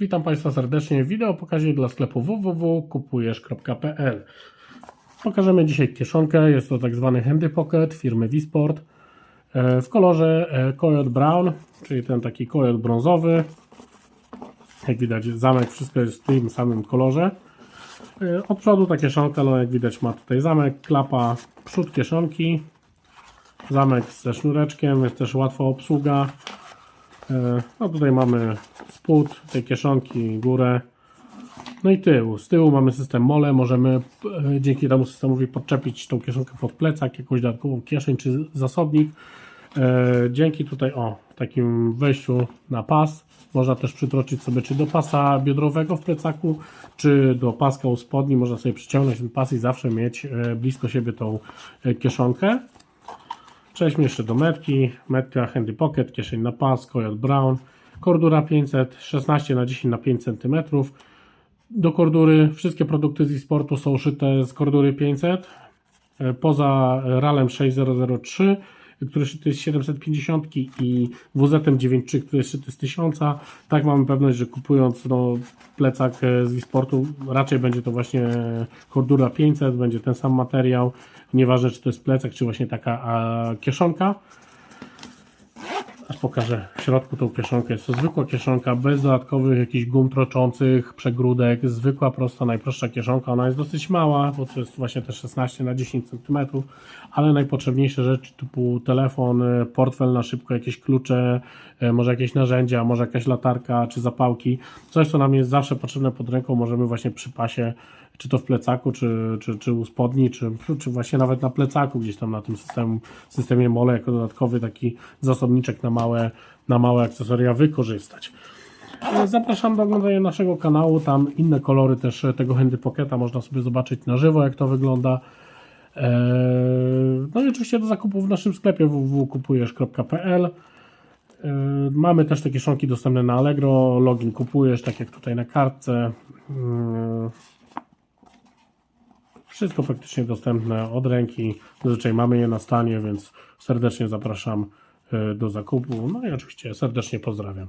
Witam Państwa serdecznie w wideo pokazie dla sklepu www.kupujesz.pl Pokażemy dzisiaj kieszonkę, jest to tak zwany Handy Pocket firmy Wisport e, w kolorze e, Coyote Brown, czyli ten taki Coyote brązowy. Jak widać zamek, wszystko jest w tym samym kolorze. E, Od przodu ta kieszonka, no jak widać ma tutaj zamek, klapa, przód kieszonki, zamek ze sznureczkiem, jest też łatwa obsługa. No tutaj mamy spód tej kieszonki, górę. No i tył. Z tyłu mamy system mole. Możemy e, dzięki temu systemowi podczepić tą kieszonkę pod plecak, jakąś dodatkową kieszeń czy zasobnik. E, Dzięki tutaj o takim wejściu na pas można też przytroczyć sobie czy do pasa biodrowego w plecaku, czy do paska u spodni. Można sobie przyciągnąć ten pas i zawsze mieć e, blisko siebie tą kieszonkę. Przejdźmy jeszcze do metki. Metka Handy Pocket, kieszeń na pas, Coyote Brown, kordura 500, 16 na 10 na 5 cm. Do kordury wszystkie produkty z e-sportu są szyte z kordury 500. E, Poza RALem 6003, który szyty jest z 750 i WZ 93, który jest szyty z 1000. Tak mamy pewność, że kupując no, plecak e, z e-sportu raczej będzie to właśnie kordura 500, będzie ten sam materiał. Nieważne czy to jest plecak, czy właśnie taka a, kieszonka. Aż pokażę w środku tą kieszonkę. Jest to zwykła kieszonka, bez dodatkowych jakichś gum troczących, przegródek. Zwykła, prosta, najprostsza kieszonka. Ona jest dosyć mała, bo to jest właśnie te 16 na 10 cm, ale najpotrzebniejsze rzeczy typu telefon, e, portfel na szybko, jakieś klucze, e, może jakieś narzędzia, może jakaś latarka czy zapałki. Coś, co nam jest zawsze potrzebne pod ręką, możemy właśnie przy pasie czy to w plecaku, czy, czy, czy u spodni, czy, czy właśnie nawet na plecaku, gdzieś tam na tym systemie, systemie mole, jako dodatkowy taki zasobniczek na małe, na małe akcesoria wykorzystać. E, Zapraszam do oglądania naszego kanału, tam inne kolory też tego Handy Pocketa można sobie zobaczyć na żywo, jak to wygląda. E, No i oczywiście do zakupu w naszym sklepie www.kupujesz.pl. E, Mamy też te kieszonki dostępne na Allegro, login kupujesz, tak jak tutaj na kartce. Wszystko praktycznie dostępne od ręki. Zazwyczaj mamy je na stanie, więc serdecznie zapraszam e, do zakupu. No i oczywiście serdecznie pozdrawiam.